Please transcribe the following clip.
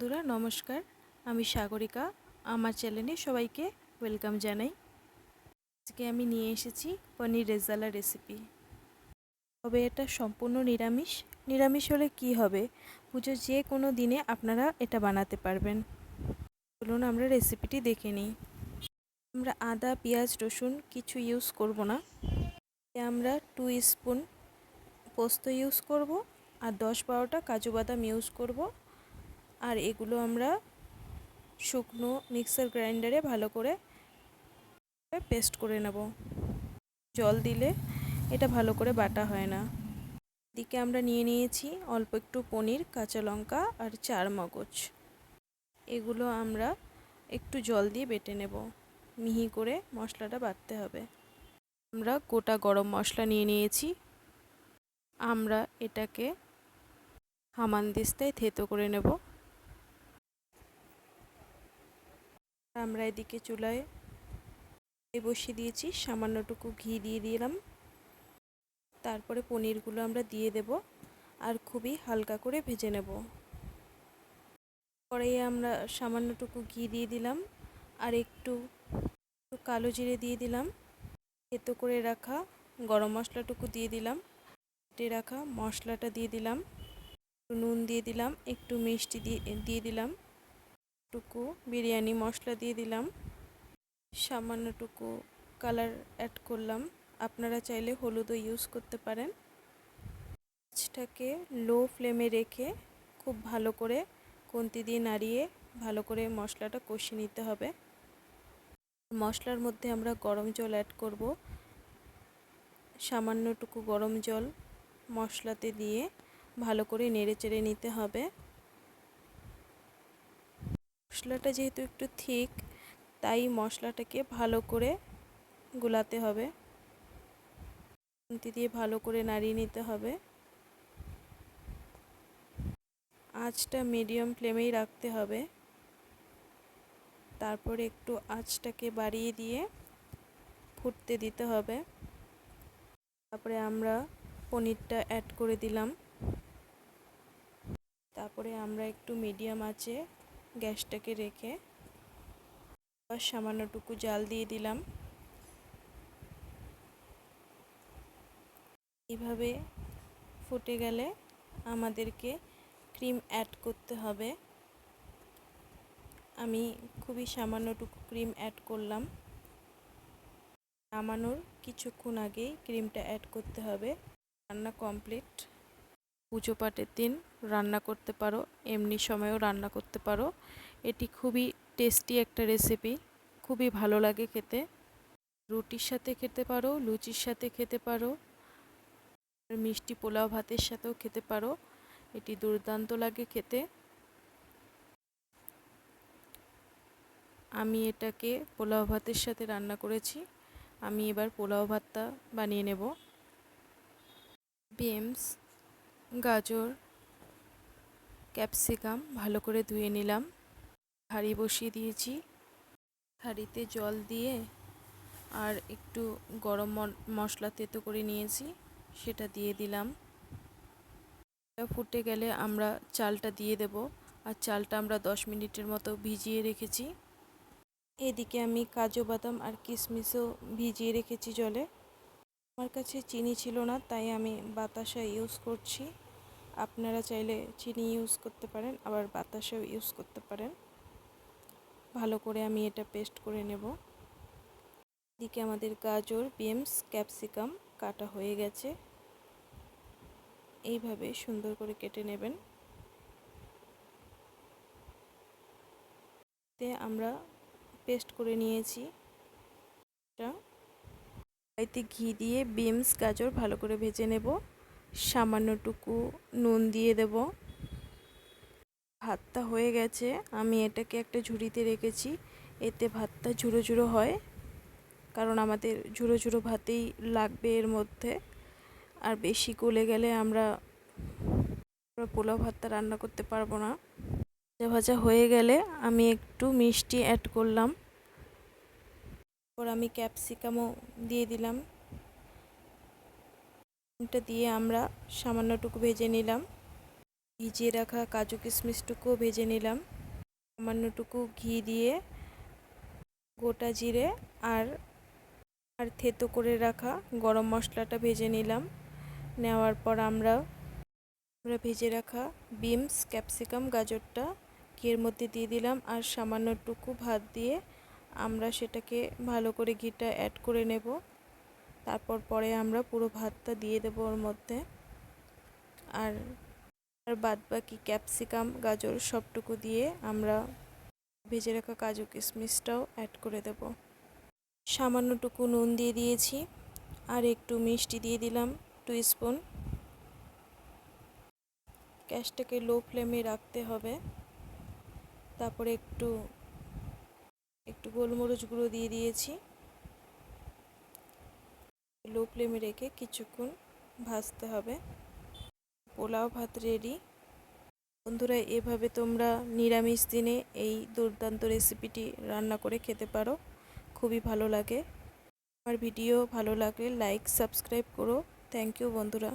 বন্ধুরা, নমস্কার। আমি সাগরিকা। আমার চ্যানেলে সবাইকে ওয়েলকাম জানাই। আজকে আমি নিয়ে এসেছি পনির রেজালা রেসিপি। তবে এটা সম্পূর্ণ নিরামিষ। নিরামিষ হলে কি হবে? পুজোর যে কোনো দিনে আপনারা এটা বানাতে পারবেন। চলুন আমরা রেসিপিটি দেখে নিই। আমরা আদা, পেঁয়াজ, রসুন কিছু ইউজ করব না। আমরা টু স্পুন পোস্ত ইউজ করব আর দশ বারোটা কাজু বাদাম ইউজ করব। আর এগুলো আমরা শুকনো মিক্সার গ্রাইন্ডারে ভালো করে পেস্ট করে নেব। জল দিলে এটা ভালো করে বাটা হয় না। দিকে আমরা নিয়ে নিয়েছি অল্প একটু পনির, কাঁচা লঙ্কা আর চার মগজ। এগুলো আমরা একটু জল দিয়ে বেটে নেব। মিহি করে মশলাটা বাটতে হবে। আমরা গোটা গরম মশলা নিয়ে নিয়েছি। আমরা এটাকে হামান হামানদিস্তায় থেতো করে নেব। আমরা এদিকে চুলায় বসিয়ে দিয়েছি, সামান্যটুকু ঘি দিয়ে দিলাম। তারপরে পনিরগুলো আমরা দিয়ে দেব আর খুবই হালকা করে ভেজে নেব। পরে আমরা সামান্যটুকু ঘি দিয়ে দিলাম আর একটু কালো জিরে দিয়ে দিলাম। এতো করে রাখা গরম মশলাটুকু দিয়ে দিলাম। কেটে রাখা মশলাটা দিয়ে দিলাম। নুন দিয়ে দিলাম, একটু মিষ্টি দিয়ে দিয়ে দিলাম। টুকু বিরিয়ানি মশলা দিয়ে দিলাম। সামান্যটুকু কালার অ্যাড করলাম। আপনারা চাইলে হলুদও ইউজ করতে পারেন। মাছটাকে লো ফ্লেমে রেখে খুব ভালো করে কন্তি দিয়ে নাড়িয়ে ভালো করে মশলাটা কষিয়ে নিতে হবে। মশলার মধ্যে আমরা গরম জল অ্যাড করব। সামান্যটুকু গরম জল মশলাতে দিয়ে ভালো করে নেড়ে চেড়ে নিতে হবে। মশলাটা যেহেতু একটু থিক তাই মশলাটাকে ভালো করে গুলাতে হবে। দিয়ে ভালো করে নাড়িয়ে নিতে হবে। আঁচটা মিডিয়াম ফ্লেমেই রাখতে হবে। তারপরে একটু আঁচটাকে বাড়িয়ে দিয়ে ফুটতে দিতে হবে। তারপরে আমরা পনিরটা অ্যাড করে দিলাম। তারপরে আমরা একটু মিডিয়াম আঁচে গ্যাসটাকে রেখে আবার সামান্যটুকু জাল দিয়ে দিলাম। এইভাবে ফুটে গেলে আমাদেরকে ক্রিম অ্যাড করতে হবে। আমি খুবই সামান্যটুকু ক্রিম অ্যাড করলাম। নামানোর কিছুক্ষণ আগেই ক্রিমটা অ্যাড করতে হবে। রান্না কমপ্লিট। পুজো পাঠের দিন রান্না করতে পারো, এমনি সময়েও রান্না করতে পারো। এটি খুবই টেস্টি একটা রেসিপি খুবই ভালো লাগে খেতে। রুটির সাথে খেতে পারো, লুচির সাথে খেতে পারো মিষ্টি পোলাও ভাতের সাথেও খেতে পারো। এটি দুর্দান্ত লাগে খেতে। আমি এটাকে পোলাও ভাতের সাথে রান্না করেছি। আমি এবার পোলাও ভাতটা বানিয়ে নেব। বিনস গাজর, ক্যাপসিকাম ভালো করে ধুয়ে নিলাম। হাঁড়ি বসিয়ে দিয়েছি। হাঁড়িতে জল দিয়ে আর একটু গরম মশলা তেতো করে নিয়েছি, সেটা দিয়ে দিলাম। ফুটে গেলে আমরা চালটা দিয়ে দেব আর চালটা আমরা দশ মিনিটের মতো ভিজিয়ে রেখেছি। এদিকে আমি কাজু বাদাম আর কিশমিশও ভিজিয়ে রেখেছি জলে। আমার কাছে চিনি ছিল না, তাই আমি বাতাসা ইউজ করছি। আপনারা চাইলে চিনি ইউজ করতে পারেন, আবার বাতাসাও ইউজ করতে পারেন। ভালো করে আমি এটা পেস্ট করে নেব। এদিকে আমাদের গাজর বিনস ক্যাপসিকাম কাটা হয়ে গেছে। এইভাবে সুন্দর করে কেটে নেবেন। আমরা পেস্ট করে নিয়েছি। এটা কড়াইতে ঘি দিয়ে বিনস গাজর ভালো করে ভেজে নেব। সামান্যটুকু নুন দিয়ে দেব। ভাতটা হয়ে গেছে। আমি এটাকে একটা ঝুড়িতে রেখেছি। এতে ভাতটা ঝুড়ো ঝুড়ো হয়, কারণ আমাদের ঝুড়ো ঝুড়ো ভাতেই লাগবে এর মধ্যে। আর বেশি গলে গেলে আমরা পোলাও ভাতটা রান্না করতে পারব না। ভাজা ভাজা হয়ে গেলে আমি একটু মিষ্টি অ্যাড করলাম। তারপর আমি ক্যাপসিকামও দিয়ে দিলাম। এটা দিয়ে আমরা সামান্যটুকু ভেজে নিলাম। ভিজিয়ে রাখা কাজু কিশমিশটুকুও ভেজে নিলাম। সামান্যটুকু ঘি দিয়ে গোটা জিরে আর আর থেতো করে রাখা গরম মশলাটা ভেজে নিলাম। নেওয়ার পর আমরা আমরা ভেজে রাখা বিমস, ক্যাপসিকাম, গাজরটা ঘিয়ের মধ্যে দিয়ে দিলাম আর সামান্যটুকু ভাত দিয়ে আমরা সেটাকে ভালো করে ঘিটা অ্যাড করে নেব। তারপর পরে আমরা পুরো ভাতটা দিয়ে দেবো ওর মধ্যে। আর আর বাদ বাকি ক্যাপসিকাম, গাজর সবটুকু দিয়ে আমরা ভেজে রাখা কাজু কিশমিশটাও অ্যাড করে দেব। সামান্যটুকু নুন দিয়ে দিয়েছি। আর একটু মিষ্টি দিয়ে দিলাম টু স্পুন গ্যাসটাকে লো ফ্লেমে রাখতে হবে। তারপরে একটু একটু গোলমরিচ গুঁড়ো দিয়ে দিয়েছি। লো ফ্লেমে রেখে কিছুক্ষণ ভাজতে হবে। পোলাও ভাত রেডি বন্ধুরা, এভাবে তোমরা নিরামিষ দিনে এই দুর্দান্ত রেসিপিটি রান্না করে খেতে পারো। খুবই ভালো লাগে। আমার ভিডিও ভালো লাগলে লাইক সাবস্ক্রাইব করো। থ্যাংক ইউ বন্ধুরা।